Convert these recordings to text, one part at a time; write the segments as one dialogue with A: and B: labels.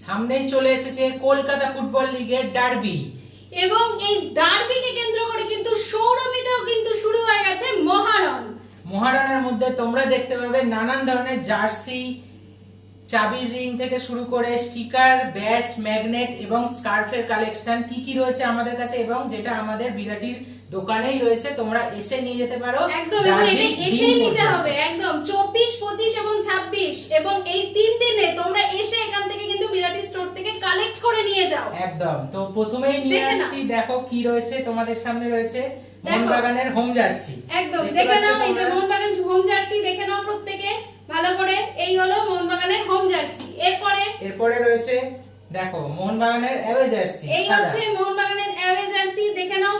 A: সামনেই চলে এসেছে কলকাতা ফুটবল লিগের ডার্বি।
B: এবং এই ডার্বিকে কেন্দ্র করে কিন্তু সৌরভীতেও কিন্তু শুরু হয়ে গেছে মহারণ।
A: মহারণের মধ্যে তোমরা দেখতে পাবে নানান ধরনের জার্সি চাবির রিং থেকে শুরু করে স্টিকার ব্যাচ ম্যাগনেট এবং স্কার্ফের কালেকশন কি কি রয়েছে আমাদের কাছে এবং যেটা আমাদের বিরাটির দোকানেই রয়েছে তোমরা এসে নিয়ে যেতে পারো।
B: একদম এবং এটা এসেই নিতে হবে একদম। চব্বিশ পঁচিশ এবং ছাব্বিশ এবং এই তিন দিনে তোমরা এসে এখান থেকে কিন্তু বিরাটি স্টোর থেকে কালেক্ট করে নিয়ে যাও।
A: একদম। তো প্রথমেই নিয়ে। আসছি দেখো কি রয়েছে তোমাদের সামনে রয়েছে
B: দেখো।
A: মোহনবাগানের হোম জার্সি
B: একদম। দেখে নাও এই যে
A: তোমরা?
B: মোহনবাগান হোম জার্সি দেখে নাও প্রত্যেকে। ভালো করে। এই হলো মোহনবাগানের হোম জার্সি এরপরে?
A: এরপরে রয়েছে দেখো মোহনবাগানের অ্যাওয়ে জার্সি
B: এই হচ্ছে মোহনবাগানের অ্যাওয়ে জার্সি দেখে নাও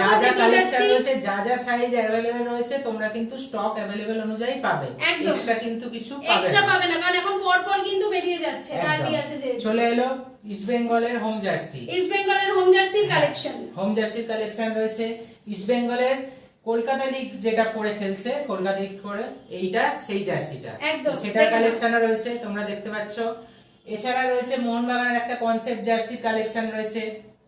A: যা যা
B: দেখে
A: কালেকশন
B: যাচ্ছি।
A: রয়েছে যা যা সাইজ অ্যাভেলেবেল রয়েছে তোমরা কিন্তু স্টক অ্যাভেলেবেল অনুযায়ী পাবে। এক্সট্রা কিন্তু কিছু পাবে
B: এক্সট্রা পাবে না কারণ এখন পরপর কিন্তু বেরিয়ে যাচ্ছে ডার্বি আছে যে
A: চলে এলো ইস্ট বেঙ্গলের হোম জার্সি
B: ইস্ট বেঙ্গলের হোম জার্সির কালেকশন
A: হোম জার্সির কালেকশন রয়েছে। ইস্ট বেঙ্গলের কলকাতা লিগ যেটা পরে খেলছে কলকাতা লিগ করে এইটা সেই জার্সিটা সেটার
B: দেখে।
A: কালেকশনও রয়েছে তোমরা দেখতে পাচ্ছ। এছাড়া রয়েছে মোহনবাগানের একটা কনসেপ্ট জার্সির কালেকশন রয়েছে।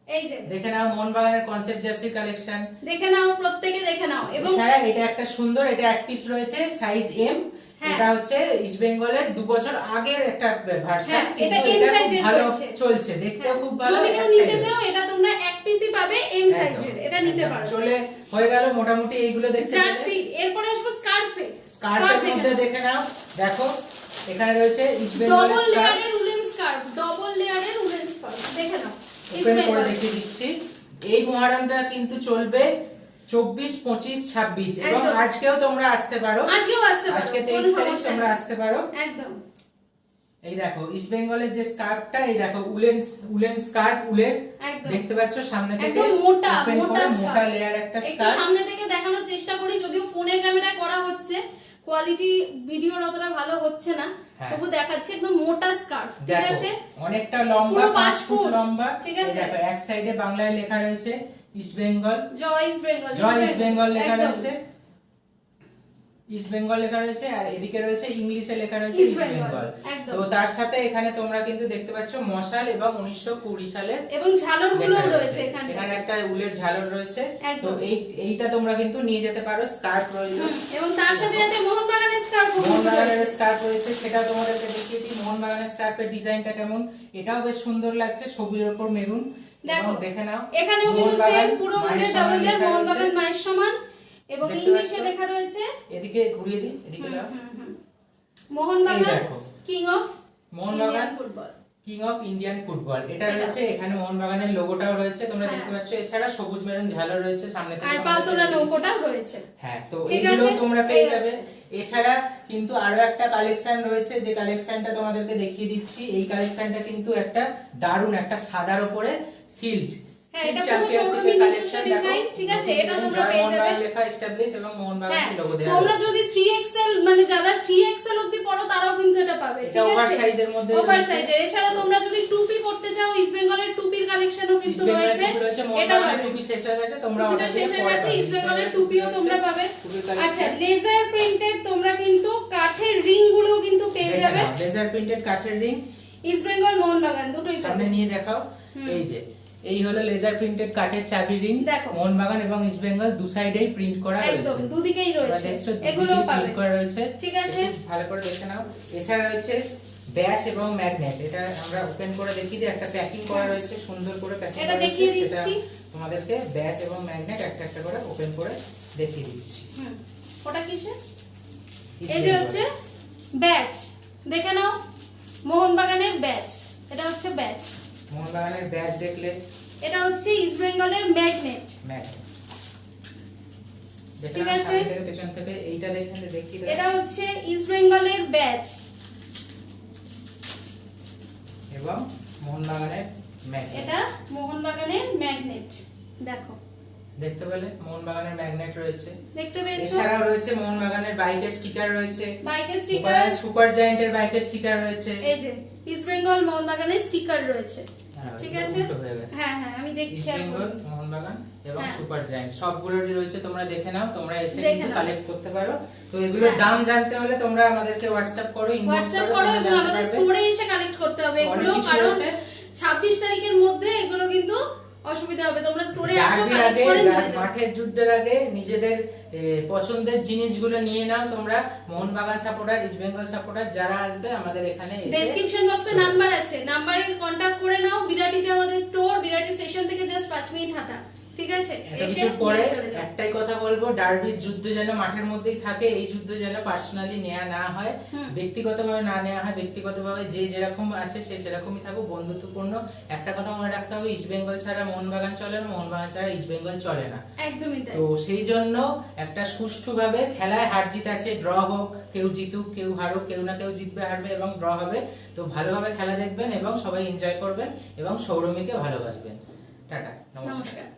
B: এই যে।
A: দেখে নাও মোহনবাগানের কনসেপ্ট জার্সির কালেকশন
B: দেখে নাও প্রত্যেকে দেখে নাও। এবং
A: এছাড়া এটা একটা সুন্দর এটা এক পিস রয়েছে সাইজ এম
B: হ্যাঁ।
A: এটা হচ্ছে ইস্ট বেঙ্গলের দু বছর আগের একটা ভার্সন
B: হ্যাঁ, এটা
A: খুব
B: এর
A: ভালো চলছে দেখতেও
B: হ্যাঁ,
A: খুব ভালো
B: যদি কেউ নিতে চাও এটা তোমরা এক পিসই পাবে এম সাইজের এটা নিতে পারো।
A: চলে হয়ে গেল মোটামুটি এইগুলো দেখতে
B: জার্সি এরপরে আসব স্কার্ফে
A: স্কার্ফের মধ্যে দেখে নাও। দেখো এখানে রয়েছে ইস্ট বেঙ্গলের
B: ডবল
A: স্কার্ফ
B: লেয়ারের উলেন স্কার্ফ ডবল লেয়ারের উলেন স্কার্ফ দেখে নাও।
A: ওপেন করে দেখিয়ে দিচ্ছি। এই মহারণটা কিন্তু চলবে চব্বিশ পঁচিশ ছাব্বিশ। এবং আজকেও তোমরা আসতে পারো।
B: আজকেও আসতে পারো।
A: আজকে তেইশ তারিখ তোমরা আসতে পারো।
B: একদম।
A: এই দেখো ইস্ট বেঙ্গলের যে স্কার্ফটা এই দেখো উলেন উলেন স্কার্ফ উলের। দেখতে পাচ্ছ সামনে থেকে
B: একদম মোটা মোটা
A: মোটা লেয়ার একটা
B: একটু
A: স্কার্ফ।
B: সামনে থেকে দেখানোর চেষ্টা করি যদিও ফোনের ক্যামেরায় করা হচ্ছে। কোয়ালিটি ভিডিও অতটা ভালো হচ্ছে না
A: হ্যাঁ।
B: তবু দেখাচ্ছে একদম মোটা স্কার্ফ ঠিক আছে
A: অনেকটা লম্বা
B: পুরো
A: ফুট। লম্বা
B: ঠিক আছে।
A: দেখো এক সাইডে বাংলায় লেখা রয়েছে ইস্ট বেঙ্গল
B: জয় ইস্ট বেঙ্গল
A: জয় ইস্ট বেঙ্গল লেখা রয়েছে ইস্ট বেঙ্গল লেখা রয়েছে আর এদিকে রয়েছে ইংলিশে লেখা রয়েছে ইস্ট বেঙ্গল তো তার সাথে এখানে তোমরা কিন্তু দেখতে পাচ্ছ মশাল এবং উনিশশো কুড়ি সালের
B: এবং
A: ঝালরগুলো
B: রয়েছে। এখানে
A: একটা উলের ঝালর রয়েছে। তো এই এইটা তোমরা কিন্তু নিয়ে যেতে পারো স্কার্ফ রয়েছে।
B: এবং তার সাথে সাথে মোহনবাগানের স্কার্ফ
A: মোহনবাগানের স্কার্ফ রয়েছে সেটা তোমাদেরকে দেখিয়ে দিই। মোহনবাগানের স্কার্ফের ডিজাইনটা কেমন? এটাও বেশ সুন্দর লাগছে ছবির ওপর মেরুন।
B: দেখো,
A: দেখে নাও
B: এখানেও কিন্তু সেম পুরো উলের ডাবল লেয়ার মোহনবাগান মায়ের সমান। এবং ইংলিশে লেখা রয়েছে?
A: এদিকে ঘুরিয়ে দিই এদিকে দাও।
B: Mohun Bagan king of
A: Mohun Bagan
B: football
A: king of Indian football এটা। রয়েছে এখানে মোহনবাগানের লোগোটাও রয়েছে তোমরা
B: হ্যাঁ।
A: দেখতে পাচ্ছ। এছাড়া সবুজ মেরুন ঝালর রয়েছে সামনে থেকে
B: আর পালতোলা নৌকোটাও রয়েছে।
A: হ্যাঁ তো এগুলো তোমরা পেয়ে যাবে। এছাড়া কিন্তু আরও একটা কালেকশন রয়েছে যে কালেকশনটা তোমাদেরকে দেখিয়ে দিচ্ছি। এই কালেকশনটা কিন্তু একটা দারুণ একটা সাদার উপরে সিল্ড
B: এটা পুরো সৌরভী নিজস্ব design, ঠিক আছে? এটা তোমরা পেয়ে যাবে।
A: লেখা এস্টাবলিশ এবং লোগো দেওয়া
B: তোমরা যদি 3XL মানে যারা 3XL অবধি পড়ো তারাও কিন্তু এটা পাবে ঠিক আছে?
A: oversize এর মধ্যে
B: ওভার সাইজের এছাড়া তোমরা যদি টুপি পড়তে চাও ইস্ট বেঙ্গলের টুপির কালেকশনও কিন্তু রয়েছে। এটা পাবে।
A: টুপি শেষ হয়ে গেছে তোমরা
B: টুপিটা শেষ হয়ে গেছে ইস্ট বেঙ্গলের টুপিও তোমরা পাবে। আচ্ছা লেজার প্রিন্টেড তোমরা কিন্তু কাঠের রিং গুলোও কিন্তু পেয়ে যাবে।
A: লেজার প্রিন্টেড কাঠের রিং
B: ইস্ট বেঙ্গল মোহনবাগান দুটোই
A: সামনে
B: পাবে।
A: নিয়ে দেখাও। এই যে এই হলো লেজার প্রিন্টেড কাঠের চাবি রিং
B: দেখো।
A: মোহনবাগান এবং ইস্ট বেঙ্গল দু সাইডেই প্রিন্ট করা রয়েছে।
B: একদম দুদিকেই রয়েছে পাবে।
A: প্রিন্ট করা রয়েছে।
B: ঠিক আছে।
A: ভালো করে দেখে নাও। এছাড়া রয়েছে ব্যাচ এবং ম্যাগনেট এটা আমরা ওপেন করে দেখিয়ে দিই। একটা প্যাকিং করা রয়েছে সুন্দর করে প্যাকিং
B: এটা দেখিয়ে দিচ্ছি।
A: তোমাদেরকে ব্যাচ এবং ম্যাগনেট একটা একটা করে ওপেন করে দেখিয়ে দিচ্ছি।
B: হুম। ওটা
A: East
B: এই যে হচ্ছে ব্যাচ। দেখে নাও মোহনবাগানের ব্যাচ। এটা হচ্ছে ব্যাচ।
A: মোহনবাগানের ব্যাচ দেখলে
B: এটা হচ্ছে ইস্ট বেঙ্গলের ম্যাগনেট
A: ম্যাগনেট দেখে
B: ঠিক আছে।
A: পেছন থেকে এইটা দেখেন দাও।
B: এটা হচ্ছে ইস্ট বেঙ্গলের ব্যাচ।
A: এবং মোহনবাগানের ম্যাগনেট
B: এটা মোহনবাগানের ম্যাগনেট দেখো।
A: দেখতে পেলে? মোহনবাগানের ম্যাগনেট রয়েছে।
B: দেখতে পেয়েছ?
A: এছাড়াও রয়েছে মোহনবাগানের বাইকের স্টিকার রয়েছে।
B: বাইকের স্টিকার?
A: সুপার জায়ান্টের বাইকের স্টিকার রয়েছে।
B: এই যে ইস্ট বেঙ্গল মোহনবাগানের স্টিকার রয়েছে।
A: হ্যাঁ,
B: ঠিক আছে?
A: হয়ে।
B: হ্যাঁ আমি দেখি
A: ইস্ট বেঙ্গল। মোহনবাগান এবং
B: হ্যাঁ।
A: Super giant. সবগুলোরই রয়েছে তোমরা দেখে নাও। তোমরা এসে কিন্তু কালেক্ট করতে পারো। তো এগুলোর
B: হ্যাঁ।
A: দাম জানতে হলে তোমরা আমাদেরকে হোয়াটসঅ্যাপ করো
B: হোয়াটসঅ্যাপ
A: করো
B: এবং আমাদের স্টোরে এসে কালেক্ট করতে হবে। এগুলো কারণ 26 তারিখের মধ্যে এগুলো কিন্তু অসুবিধা হবে তোমরা স্টোরে আসো কালেক্ট করে নিয়ে যাও
A: মাঠের যুদ্ধের আগে নিজেদের পছন্দের জিনিসগুলো নিয়ে নাও তোমরা। Mohun Bagan supporter East Bengal supporter যারা আসবে আমাদের এখানে এসে
B: ডেসক্রিপশন বক্সে নাম্বার আছে। নাম্বারে কন্টাক্ট করে নাও বিরাটিতে আমাদের স্টোর বিরাটি স্টেশন থেকে জাস্ট 5 মিনিট হাঁটা। ঠিক আছে?
A: পরে। একটাই কথা বলব ডার্বির যুদ্ধ যেন মাঠের মধ্যেই থাকে এই যুদ্ধ যেন পার্সোনালি নেওয়া না হয়। ব্যক্তিগতভাবে না নেওয়া হয় ব্যক্তিগতভাবে যে যেরকম আছে সে সেরকমই থাকুক বন্ধুত্বপূর্ণ। একটা কথা মনে রাখতে হবে ইস্ট বেঙ্গল ছাড়া মোহনবাগান চলে না মোহনবাগান ছাড়া ইস্ট বেঙ্গল চলে না।
B: একদমই
A: তো সেই জন্য একটা সুষ্ঠুভাবে খেলায় হার জিত আছে ড্র হোক কেউ জিতুক কেউ হারুক কেউ না কেউ জিতবে হারবে এবং ড্র হবে। তো ভালোভাবে খেলা দেখবেন এবং সবাই এনজয় করবেন এবং সৌরমীকে ভালোবাসবেন। টাটা
B: নমস্কার।